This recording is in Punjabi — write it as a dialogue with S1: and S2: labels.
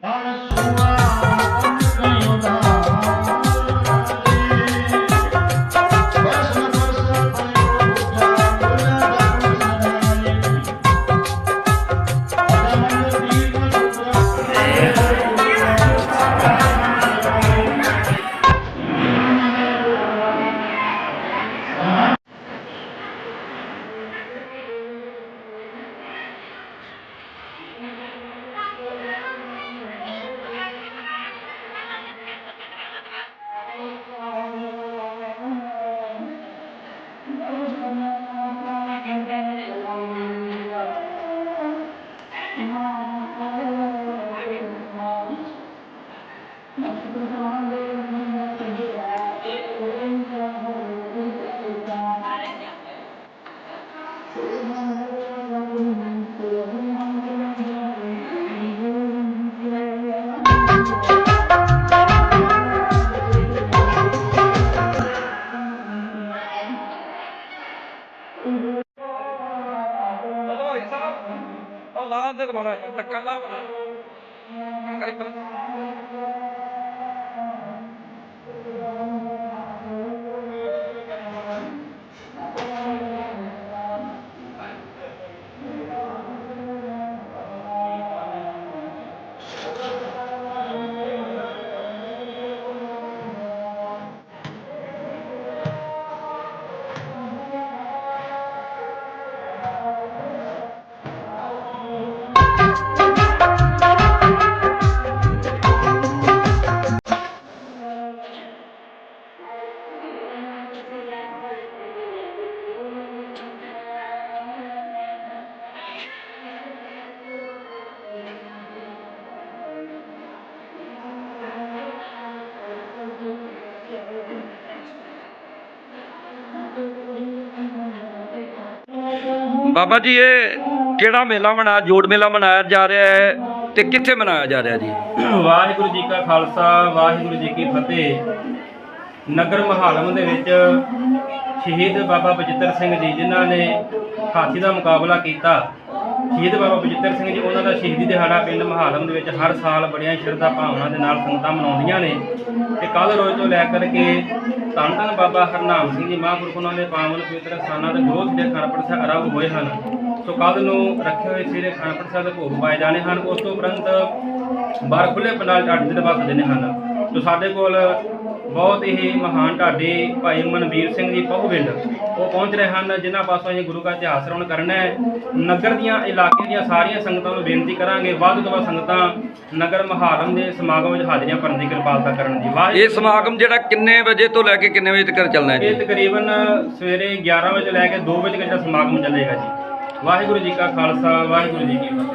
S1: Para sua ਲਾ ਦੇ ਮਾਰਾ ਟੱਕਾ ਲਾ
S2: ਬਾਬਾ ਜੀ, ਇਹ ਕਿਹੜਾ ਮੇਲਾ ਮਨਾ, ਜੋੜ ਮੇਲਾ ਮਨਾਇਆ ਜਾ ਰਿਹਾ ਹੈ ਤੇ ਕਿੱਥੇ ਮਨਾਇਆ ਜਾ ਰਿਹਾ ਜੀ?
S3: ਵਾਹਿਗੁਰੂ ਜੀ ਕਾ ਖਾਲਸਾ, ਵਾਹਿਗੁਰੂ ਜੀ ਕੀ ਫਤਿਹ। ਨਗਰ ਮਹਾਲਮ ਦੇ ਵਿੱਚ ਸ਼ਹੀਦ ਬਾਬਾ ਬਜਿੱਤਰ ਸਿੰਘ ਜੀ, ਜਿਨ੍ਹਾਂ ਨੇ ਹਾਥੀ ਦਾ ਮੁਕਾਬਲਾ ਕੀਤਾ। ਸ਼ਹੀਦ ਬਾਬਾ ਬਜਿੱਤਰ ਸਿੰਘ ਜੀ, ਉਹਨਾਂ ਦਾ ਸ਼ਹੀਦੀ ਦਿਹਾੜਾ ਪਿੰਡ ਮਹਾਲਮ ਦੇ ਵਿੱਚ ਹਰ ਸਾਲ ਬੜੀਆਂ ਸ਼ਰਧਾ ਭਾਵਨਾ ਦੇ ਨਾਲ ਸੰਗਤਾਂ ਮਨਾਉਂਦੀਆਂ ਨੇ। ਤੇ ਕੱਲ ਰੋਜ਼ ਤੋਂ ਲੈ ਕਰਕੇ ਧੰਨ ਧੰਨ ਬਾਬਾ ਹਰਨਾਮ ਸਿੰਘ ਜੀ, ਮਹਾਂਪੁਰਖ ਉਹਨਾਂ ਦੇ ਪਾਵਨ ਪਵਿੱਤਰ ਸਥਾਨਾਂ ਦੇ ਗ੍ਰੋਥ ਦੇ ਖਣਪੜ ਸਾਹਿਬ ਆਰੰਭ ਹੋਏ ਹਨ। ਸੋ ਕੱਲ ਨੂੰ ਰੱਖੇ ਹੋਏ ਸਿਰੇ ਖਣਪੜ ਸਾਹਿਬ ਦੇ ਭੋਗ ਪਾਏ ਜਾਣੇ ਹਨ, ਉਸ ਤੋਂ ਉਪਰੰਤ ਬਾਹਰ ਖੁੱਲੇ ਪੰਡਾਲ ਢਾਡੀ ਦੇ ਵਸਦੇ ਨੇ ਹਨ। ਸੋ ਸਾਡੇ ਕੋਲ ਬਹੁਤ ਹੀ ਮਹਾਨ ਢਾਡੀ ਭਾਈ ਮਨਵੀਰ ਸਿੰਘ ਜੀ ਪਹੁਵਿੰਡ ਉਹ ਪਹੁੰਚ ਰਹੇ ਹਨ ਜਿਨ੍ਹਾਂ ਪਾਸੋਂ ਅਸੀਂ ਗੁਰੂ ਦਾ ਇਤਿਹਾਸ ਸਰਵਣ ਕਰਨਾ ਹੈ। ਨਗਰ ਦੀਆਂ ਇਲਾਕੇ ਦੀਆਂ ਸਾਰੀਆਂ ਸੰਗਤਾਂ ਨੂੰ ਬੇਨਤੀ ਕਰਾਂਗੇ ਵੱਧ ਤੋਂ ਵੱਧ ਸੰਗਤਾਂ ਨਗਰ ਮਹਾਰਮ ਦੇ ਸਮਾਗਮ ਵਿੱਚ ਹਾਜ਼ਰੀਆਂ ਭਰਨ ਦੀ ਕਿਰਪਾਲਤਾ ਕਰਨ ਦੀ। ਵਾਹ
S2: ਇਹ ਸਮਾਗਮ ਜਿਹੜਾ ਕਿੰਨੇ ਵਜੇ ਤੋਂ ਲੈ ਕੇ ਕਿੰਨੇ ਵਜੇ ਤੱਕ ਚੱਲਣਾ ਹੈ
S3: ਇਹ
S2: ਜੀ
S3: ਤਕਰੀਬਨ ਸਵੇਰੇ 11 ਵਜੇ ਲੈ ਕੇ 2 ਵਜੇ ਤੱਕ ਜਿਹੜਾ ਸਮਾਗਮ ਚੱਲੇਗਾ ਜੀ। ਵਾਹਿਗੁਰੂ ਜੀ ਕਾ ਖਾਲਸਾ ਵਾਹਿਗੁਰੂ ਜੀ ਕੀ ਫਤਿਹ।